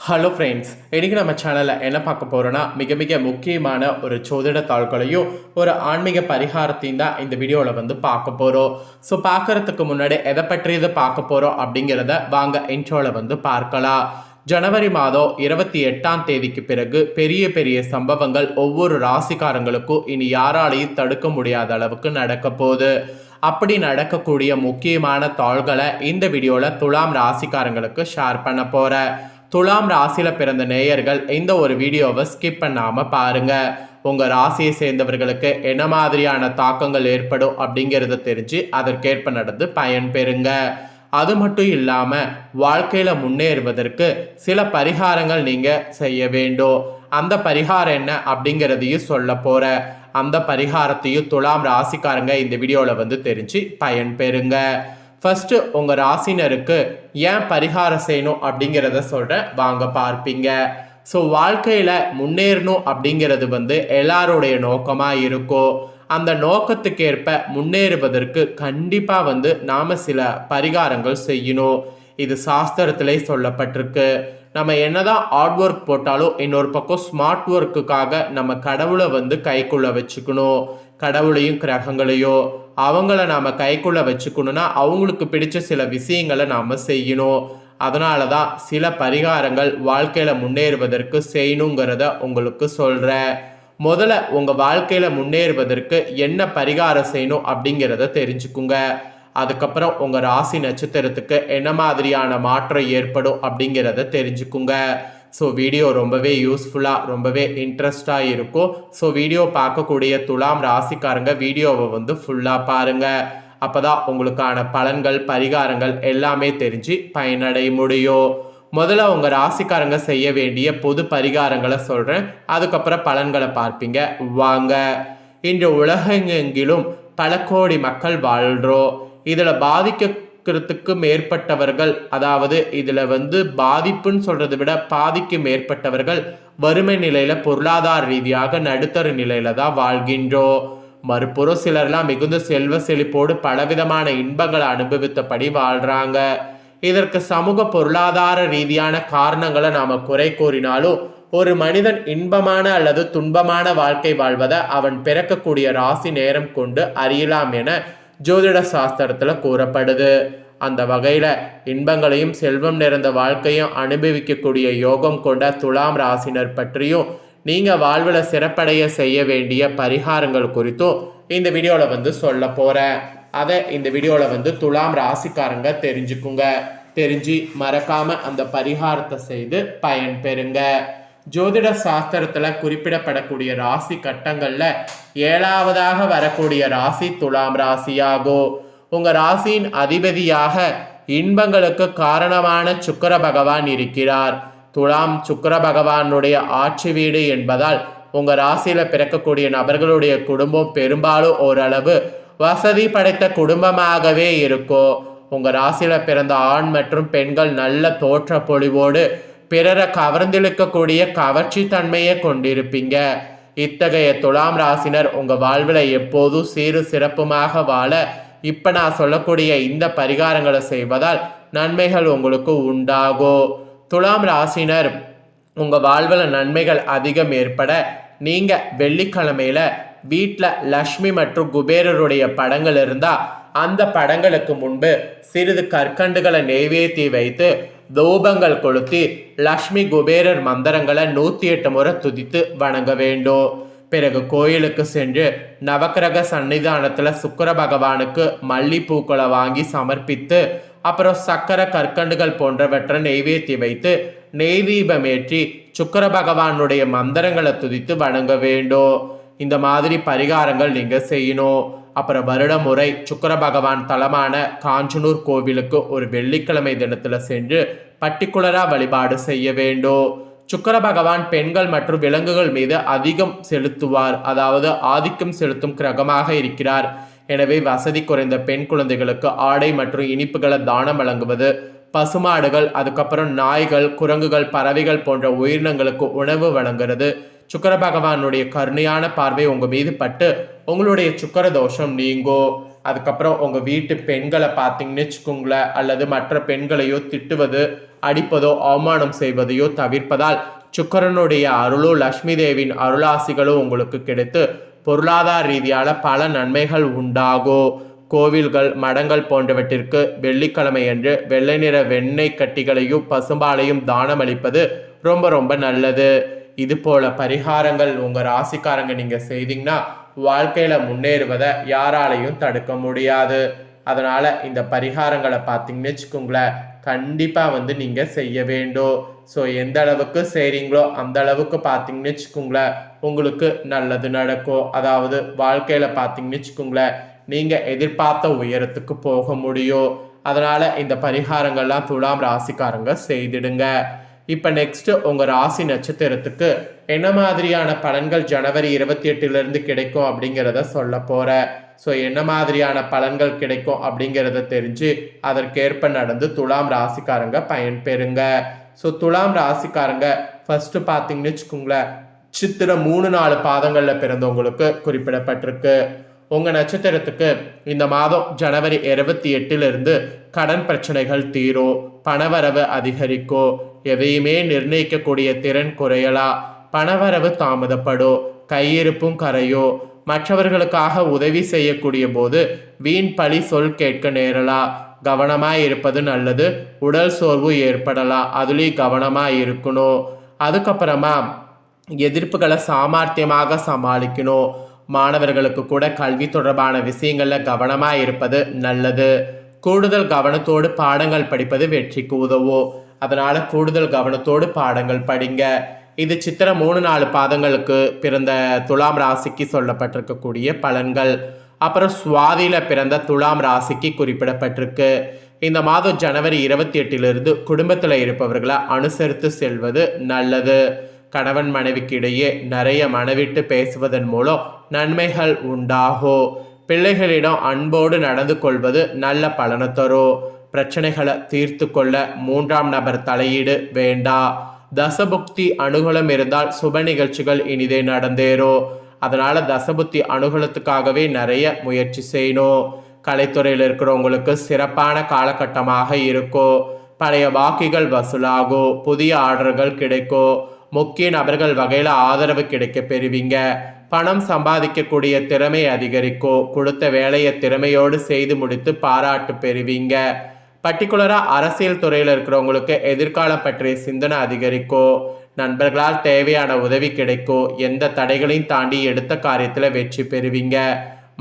Hello friends இன்றைக்கி நம்ம சேனலில் என்ன பார்க்க போகிறோன்னா மிக மிக முக்கியமான ஒரு சோதிட தாள்களையும் ஒரு ஆன்மீக பரிகாரத்தையும் தான் இந்த வீடியோவில் வந்து பார்க்க போகிறோம் ஸோ பார்க்கறதுக்கு முன்னாடி எதை பற்றியது பார்க்க போகிறோம் அப்படிங்கிறத வாங்க இன்ட்ரோவில் வந்து பார்க்கலாம். ஜனவரி மாதம் இருபத்தி எட்டாம் தேதிக்கு பிறகு பெரிய பெரிய சம்பவங்கள் ஒவ்வொரு ராசிக்காரங்களுக்கும் இனி யாராலையும் தடுக்க முடியாத அளவுக்கு நடக்க போகுது. அப்படி நடக்கக்கூடிய முக்கியமான தாள்களை இந்த வீடியோவில் துலாம் ராசிக்காரங்களுக்கு ஷேர் பண்ண போகிறேன் துலாம் ராசியில் பிறந்த நேயர்கள் இந்த ஒரு வீடியோவை ஸ்கிப் பண்ணாமல் பாருங்கள் உங்கள் ராசியை சேர்ந்தவர்களுக்கு என்ன மாதிரியான தாக்கங்கள் ஏற்படும் அப்படிங்கிறத தெரிஞ்சு அதற்கேற்ப நடந்து பயன் பெறுங்க. அது மட்டும் இல்லாமல் வாழ்க்கையில் முன்னேறுவதற்கு சில பரிகாரங்கள் நீங்கள் செய்ய வேண்டும். அந்த பரிகாரம் என்ன அப்படிங்கிறதையும் சொல்ல போகிற அந்த பரிகாரத்தையும் துலாம் ராசிக்காரங்க இந்த வீடியோவில் வந்து தெரிஞ்சு பயன்பெறுங்க ஃபஸ்ட்டு உங்கள் ராசினருக்கு ஏன் பரிகாரம் செய்யணும் அப்படிங்கிறத சொல்கிறேன் வாங்க பார்ப்பீங்க. ஸோ வாழ்க்கையில் முன்னேறணும் அப்படிங்கிறது வந்து எல்லாருடைய நோக்கமாக இருக்கும். அந்த நோக்கத்துக்கேற்ப முன்னேறுவதற்கு கண்டிப்பாக வந்து நாம் சில பரிகாரங்கள் செய்யணும். இது சாஸ்திரத்திலே சொல்லப்பட்டிருக்கு. நம்ம என்னதான் ஹார்ட் ஒர்க் போட்டாலும் இன்னொரு பக்கம் ஸ்மார்ட் ஒர்க்குக்காக நம்ம கடவுளை வந்து கைக்குள்ளே வச்சுக்கணும். கடவுளையும் கிரகங்களையோ அவங்கள நாம் கைக்குள்ளே வச்சுக்கணுன்னா அவங்களுக்கு பிடிச்ச சில விஷயங்களை நாம் செய்யணும். அதனால தான் சில பரிகாரங்கள் வாழ்க்கையில் முன்னேறுவதற்கு செய்யணுங்கிறத உங்களுக்கு சொல்கிறேன் முதல்ல உங்கள் வாழ்க்கையில் முன்னேறுவதற்கு என்ன பரிகாரம் செய்யணும் அப்படிங்கிறத தெரிஞ்சுக்குங்க. அதுக்கப்புறம் உங்கள் ராசி நட்சத்திரத்துக்கு என்ன மாதிரியான மாற்றம் ஏற்படும் அப்படிங்கிறத தெரிஞ்சுக்குங்க. ஸோ வீடியோ ரொம்பவே யூஸ்ஃபுல்லாக ரொம்பவே இன்ட்ரெஸ்டாக இருக்கும். ஸோ வீடியோ பார்க்கக்கூடிய துலாம் ராசிக்காரங்க வீடியோவை வந்து ஃபுல்லாக பாருங்கள் அப்போ தான் உங்களுக்கான பலன்கள் பரிகாரங்கள் எல்லாமே தெரிஞ்சு பயனடைய முடியும். முதல்ல உங்கள் ராசிக்காரங்க செய்ய வேண்டிய பொது பரிகாரங்களை சொல்கிறேன் அதுக்கப்புறம் பலன்களை பார்ப்பீங்க. வாங்க. இன்று உலகெங்கிலும் பல கோடி மக்கள் வாழ்கிறோம் இதில் பாதிக்க பாதிக்கிறதுக்கு மேற்பட்டவர்கள் அதாவது இதில் வந்து பாதிப்புன்னு சொல்கிறத விட பாதிக்கு மேற்பட்டவர்கள் வறுமை நிலையில் பொருளாதார ரீதியாக நடுத்தர நிலையில் தான் வாழ்கின்றோம் மறுபுறம் சிலர்லாம் மிகுந்த செல்வ செழிப்போடு பலவிதமான இன்பங்களை அனுபவித்தபடி வாழ்கிறாங்க இதற்கு சமூக பொருளாதார ரீதியான காரணங்களை நாம் குறை கூறினாலும் ஒரு மனிதன் இன்பமான அல்லது துன்பமான வாழ்க்கை வாழ்வதை அவன் பிறக்கக்கூடிய ராசி நேரம் கொண்டு அறியலாம் என ஜோதிட சாஸ்திரத்தில் கூறப்படுது. அந்த வகையில் இன்பங்களையும் செல்வம் நிறைந்த வாழ்க்கையும் அனுபவிக்கக்கூடிய யோகம் கொண்ட துலாம் ராசினர் பற்றியும் நீங்கள் வாழ்வில் சிறப்படைய செய்ய வேண்டிய பரிகாரங்கள் குறித்தும் இந்த வீடியோவில் வந்து சொல்ல போகிறேன் அதை இந்த வீடியோவில் வந்து துலாம் ராசிக்காரங்க தெரிஞ்சுக்குங்க. தெரிஞ்சு மறக்காமல் அந்த பரிகாரத்தை செய்து பயன் பெறுங்கள் ஜோதிட சாஸ்திரத்தில் குறிப்பிடப்படக்கூடிய ராசி கட்டங்களில் ஏழாவதாக வரக்கூடிய ராசி துலாம் ராசியாகும் உங்கள் ராசியின் அதிபதியாக இன்பங்களுக்கு காரணமான சுக்கர பகவான் இருக்கிறார். துலாம் சுக்கர பகவானுடைய ஆட்சி வீடு என்பதால் உங்கள் ராசியில் பிறக்கக்கூடிய நபர்களுடைய குடும்பம் பெரும்பாலும் ஓரளவு வசதி படைத்த குடும்பமாகவே இருக்கும். உங்கள் ராசியில் பிறந்த ஆண் மற்றும் பெண்கள் நல்ல தோற்ற பொழிவோடு பிறரை கவர்ந்திழுக்கக்கூடிய கவர்ச்சி தன்மையை கொண்டிருப்பீங்க. இத்தகைய துலாம் ராசினர் உங்கள் வாழ்வில் எப்போதும் சீரு சிறப்புமாக வாழ இப்போ நான் சொல்லக்கூடிய இந்த பரிகாரங்களை செய்வதால் நன்மைகள் உங்களுக்கு உண்டாகும் துலாம் ராசினர் உங்கள் வாழ்வில் நன்மைகள் அதிகம் ஏற்பட நீங்கள் வெள்ளிக்கிழமையில் வீட்டில் லக்ஷ்மி மற்றும் குபேரருடைய படங்கள் இருந்தால் அந்த படங்களுக்கு முன்பு சிறிது கற்கண்டுகளை நெய்வேத்தி வைத்து தூபங்கள் கொளுத்தி லக்ஷ்மி குபேரர் மந்திரங்களை நூற்றி எட்டு முறை துதித்து வணங்க வேண்டும். பிறகு கோயிலுக்கு சென்று நவக்கிரக சன்னிதானத்தில் சுக்கர பகவானுக்கு மல்லிப்பூக்களை வாங்கி சமர்ப்பித்து அப்புறம் சக்கர கற்கண்டுகள் போன்றவற்றை நெய்வேத்தி வைத்து நெய் தீபம் ஏற்றி சுக்கர பகவானுடைய மந்திரங்களை துதித்து வணங்க வேண்டும். இந்த மாதிரி பரிகாரங்கள் நீங்கள் செய்யணும். அப்புறம் வருட முறை சுக்கர பகவான் தலமான காஞ்சனூர் கோவிலுக்கு ஒரு வெள்ளிக்கிழமை தினத்தில் சென்று பர்டிகுலராக வழிபாடு செய்ய வேண்டும். சுக்கர பகவான் பெண்கள் மற்றும் விலங்குகள் மீது அதிகம் செலுத்துவார். அதாவது ஆதிக்கம் செலுத்தும் கிரகமாக இருக்கிறார். எனவே வசதி குறைந்த பெண் குழந்தைகளுக்கு ஆடை மற்றும் இனிப்புகளை தானம் வழங்குவது பசுமாடுகள் அதுக்கப்புறம் நாய்கள் குரங்குகள் பறவைகள் போன்ற உயிரினங்களுக்கு உணவு வழங்குறது சுக்கர பகவானுடைய கருணையான பார்வை உங்கள் மீது பட்டு உங்களுடைய சுக்கர தோஷம் நீங்கும் அதுக்கப்புறம் உங்கள் வீட்டு பெண்களை பார்த்தீங்கன்னு வச்சுக்கோங்களேன் அல்லது மற்ற பெண்களையோ திட்டுவது அடிப்பதோ அவமானம் செய்வதையோ தவிர்ப்பதால் சுக்கரனுடைய அருளோ லக்ஷ்மி தேவியின் அருளாசிகளோ உங்களுக்கு கிடைத்து பொருளாதார ரீதியான பல நன்மைகள் உண்டாகும் கோவில்கள் மடங்கள் போன்றவற்றிற்கு வெள்ளிக்கிழமை அன்று வெள்ளை நிற வெண்ணெய் கட்டிகளையும் பசும்பாலையும் தானம் அளிப்பது ரொம்ப ரொம்ப நல்லது. இது போல பரிகாரங்கள் உங்கள் ராசிக்காரங்க நீங்கள் செய்தீங்கன்னா வாழ்க்கையில் முன்னேறுவதை யாராலையும் தடுக்க முடியாது. அதனால் இந்த பரிகாரங்களை பார்த்தீங்கன்னு வச்சுக்கோங்களேன் கண்டிப்பாக வந்து நீங்கள் செய்ய வேண்டும். ஸோ எந்த அளவுக்கு செய்கிறீங்களோ அந்த அளவுக்கு பார்த்தீங்கன்னு வச்சுக்கோங்களேன் உங்களுக்கு நல்லது நடக்கும். அதாவது வாழ்க்கையில் பார்த்தீங்கன்னு வச்சுக்கோங்களேன் நீங்கள் எதிர்பார்த்த உயரத்துக்கு போக முடியும். அதனால் இந்த பரிகாரங்கள்லாம் துலாம் ராசிக்காரங்க செய்திடுங்க. இப்போ நெக்ஸ்ட்டு உங்கள் ராசி நட்சத்திரத்துக்கு என்ன மாதிரியான பலன்கள் ஜனவரி இருபத்தி எட்டுலேருந்து கிடைக்கும் அப்படிங்கிறத சொல்ல போகிற ஸோ என்ன மாதிரியான பலன்கள் கிடைக்கும் அப்படிங்கிறத தெரிஞ்சு அதற்கேற்ப நடந்து துலாம் ராசிக்காரங்க பயன்பெறுங்க. ஸோ துலாம் ராசிக்காரங்க ஃபஸ்ட்டு பார்த்தீங்கன்னு வச்சுக்கோங்களேன் சித்திர மூணு நாலு பாதங்களில் பிறந்தவங்களுக்கு குறிப்பிடப்பட்டிருக்கு. உங்கள் நட்சத்திரத்துக்கு இந்த மாதம் ஜனவரி இருபத்தி எட்டிலிருந்து கடன் பிரச்சனைகள் தீரும் பணவரவு அதிகரிக்கும் எதையுமே நிர்ணயிக்கக்கூடிய திறன் குறையலா? பணவரவு தாமதப்படும் கையிருப்பும் கரையோ மற்றவர்களுக்காக உதவி செய்யக்கூடிய போது வீண் பழி சொல் கேட்க நேரலா? கவனமாக இருப்பது நல்லது உடல் சோர்வு ஏற்படலாம் அதுலேயும் கவனமாக இருக்கணும். அதுக்கப்புறமா எதிர்ப்புகளை சாமர்த்தியமாக சமாளிக்கணும். மாணவர்களுக்கு கூட கல்வி தொடர்பான விஷயங்களில் கவனமாக இருப்பது நல்லது. கூடுதல் கவனத்தோடு பாடங்கள் படிப்பது வெற்றிக்கு உதவும் அதனால் கூடுதல் கவனத்தோடு பாடங்கள் படிங்க. இது சித்திர மூணு நாலு பாதங்களுக்கு பிறந்த துலாம் ராசிக்கு சொல்லப்பட்டிருக்கக்கூடிய பலன்கள். அப்புறம் சுவாதியில் பிறந்த துலாம் ராசிக்கு குறிப்பிடப்பட்டிருக்கு. இந்த மாதம் ஜனவரி இருபத்தி எட்டிலிருந்து குடும்பத்தில் இருப்பவர்களை அனுசரித்து செல்வது நல்லது. கணவன் மனைவிக்கு இடையே நிறைய மனவிட்டு பேசுவதன் மூலம் நன்மைகள் உண்டாகும் பிள்ளைகளிடம் அன்போடு நடந்து கொள்வது நல்ல பலனை தரும் பிரச்சனைகளை தீர்த்து கொள்ள மூன்றாம் நபர் தலையீடு வேண்டா. தசபுக்தி அனுகூலம் இருந்தால் சுப நிகழ்ச்சிகள் இனிதே நடந்தேறும் அதனால் தசபுத்தி அனுகூலத்துக்காகவே நிறைய முயற்சி செய்யணும் கலைத்துறையில் இருக்கிறவங்களுக்கு சிறப்பான காலகட்டமாக இருக்கும் பழைய வாக்கிகள் வசூலாகும் புதிய ஆர்டர்கள் கிடைக்கும் முக்கிய நபர்கள் வகையில் ஆதரவு கிடைக்க பெறுவீங்க. பணம் சம்பாதிக்கக்கூடிய திறமை அதிகரிக்கும் கொடுத்த வேலையை திறமையோடு செய்து முடித்து பாராட்டு பெறுவீங்க. பர்டிகுலராக அரசியல் துறையில் இருக்கிறவங்களுக்கு எதிர்காலம் பற்றிய சிந்தனை அதிகரிக்கும் நண்பர்களால் தேவையான உதவி கிடைக்கும் எந்த தடைகளையும் தாண்டி எடுத்த காரியத்தில் வெற்றி பெறுவீங்க.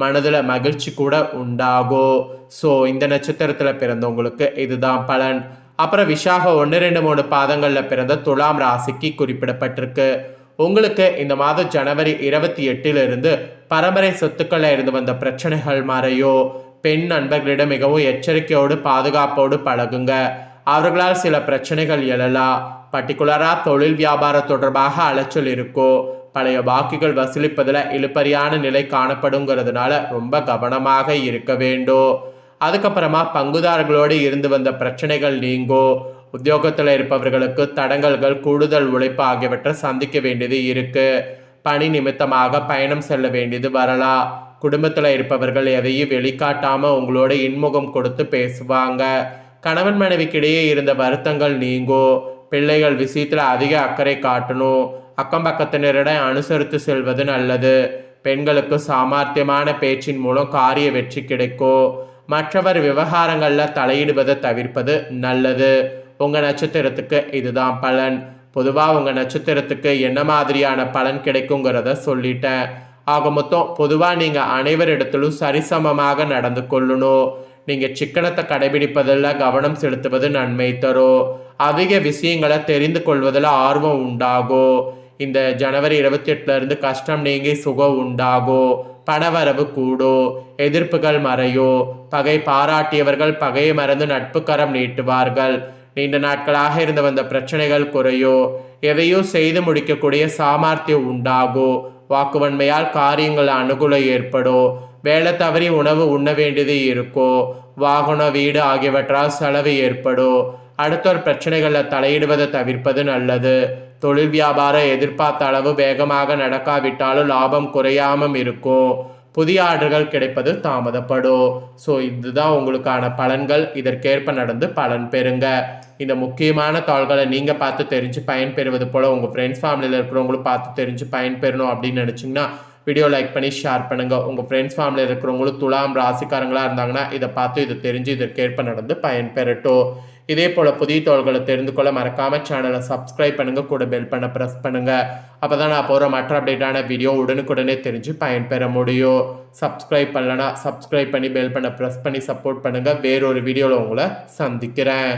மனதில் மகிழ்ச்சி கூட உண்டாகும் ஸோ இந்த நட்சத்திரத்தில் பிறந்தவங்களுக்கு இதுதான் பலன். அப்புறம் விஷாக ஒன்று ரெண்டு மூணு பாதங்களில் பிறந்த துலாம் ராசிக்கு குறிப்பிடப்பட்டிருக்கு. உங்களுக்கு இந்த மாதம் ஜனவரி இருபத்தி எட்டிலிருந்து பரம்பரை சொத்துக்களில் இருந்து வந்த பிரச்சனைகள் மறையோ? பெண் நண்பர்களிடம் மிகவும் எச்சரிக்கையோடு பாதுகாப்போடு பழகுங்க. அவர்களால் சில பிரச்சனைகள் எழலாம் பர்டிகுலராக தொழில் வியாபாரம் தொடர்பாக அலைச்சல் இருக்கோ? பழைய வாக்குகள் வசூலிப்பதில் இழுப்பறியான நிலை காணப்படுங்கிறதுனால ரொம்ப கவனமாக இருக்க வேண்டும் அதுக்கப்புறமா பங்குதாரர்களோடு இருந்து வந்த பிரச்சனைகள் நீங்கோ? உத்தியோகத்தில் இருப்பவர்களுக்கு தடங்கல்கள் கூடுதல் உழைப்பு ஆகியவற்றை சந்திக்க வேண்டியது இருக்கு. பணி நிமித்தமாக பயணம் செல்ல வேண்டியது வரலாம். குடும்பத்தில் இருப்பவர்கள் எதையும் வெளிக்காட்டாமல் உங்களோட இன்முகம் கொடுத்து பேசுவாங்க. கணவன் மனைவிக்கிடையே இருந்த வருத்தங்கள் நீங்கோ பிள்ளைகள் விஷயத்தில் அதிக அக்கறை காட்டணும். அக்கம் பக்கத்தினரிடம் அனுசரித்து செல்வது நல்லது. பெண்களுக்கு சாமர்த்தியமான பேச்சின் மூலம் காரிய வெற்றி கிடைக்கும். மற்றவர் விவகாரங்களில் தலையிடுவதை தவிர்ப்பது நல்லது. உங்கள் நட்சத்திரத்துக்கு இதுதான் பலன். பொதுவாக உங்கள் நட்சத்திரத்துக்கு என்ன மாதிரியான பலன் கிடைக்குங்கிறத சொல்லிட்டேன். ஆக மொத்தம் பொதுவாக நீங்கள் அனைவரிடத்திலும் சரிசமமாக நடந்து கொள்ளணும். நீங்கள் சிக்கனத்தை கடைபிடிப்பதில் கவனம் செலுத்துவது நன்மை தரும். அதிக விஷயங்களை தெரிந்து கொள்வதில் ஆர்வம் உண்டாகும். இந்த ஜனவரி இருபத்தி எட்டுலேருந்து கஷ்டம் நீங்கி சுகம் உண்டாகும். பணவரவு கூடும். எதிர்ப்புகள் மறையோ பகை பாராட்டியவர்கள் பகையை மறந்து நட்புக்கரம் நீட்டுவார்கள். நீண்ட நாட்களாக இருந்து வந்த பிரச்சனைகள் குறையோ எதையோ செய்து முடிக்கக்கூடிய சாமர்த்தியம் உண்டாகும் வாக்குவன்மையால் காரியங்கள் அனுகூலம் ஏற்படும் வேலை தவறி உணவு உண்ண வேண்டியது இருக்கோ வாகனம் வீடு ஆகியவற்றால் செலவு ஏற்படும் அடுத்தோர் பிரச்சனைகளில் தலையிடுவதை தவிர்ப்பது நல்லது. தொழில் வியாபாரம் எதிர்பார்த்த அளவு வேகமாக நடக்காவிட்டாலும் லாபம் குறையாமல் இருக்கும். புதிய ஆர்டர்கள் கிடைப்பது தாமதப்படும். ஸோ இதுதான் உங்களுக்கான பலன்கள். இதற்கேற்ப நடந்து பலன் பெறுங்க. இந்த முக்கியமான தாள்களை நீங்கள் பார்த்து தெரிஞ்சு பயன்பெறுவது போல் உங்கள் ஃப்ரெண்ட்ஸ் ஃபேமிலியில் இருக்கிறவங்களும் பார்த்து தெரிஞ்சு பயன்பெறணும் அப்படின்னு நினச்சிங்கன்னா வீடியோ லைக் பண்ணி ஷேர் பண்ணுங்கள் உங்கள் ஃப்ரெண்ட்ஸ் ஃபேமிலியில் இருக்கிறவங்களும் துலாம் ராசிக்காரங்களாக இருந்தாங்கன்னா இதை பார்த்து இதை தெரிஞ்சு இதற்கேற்ப நடந்து பயன்பெறட்டும். இதே போல் புதிய தோள்களை தெரிந்து கொள்ள மறக்காம சேனலை சப்ஸ்கிரைப் பண்ணுங்க. கூட பெல் பண்ண ப்ரெஸ் பண்ணுங்க. அப்போ தான் நான் போகிற மற்ற அப்டேட்டான வீடியோ உடனுக்குடனே தெரிஞ்சு பயன்பெற முடியும். சப்ஸ்கிரைப் பண்ணலனா சப்ஸ்கிரைப் பண்ணி பெல் பண்ண ப்ரெஸ் பண்ணி சப்போர்ட் பண்ணுங்க. வேறொரு வீடியோவில் உங்களை சந்திக்கிறேன்.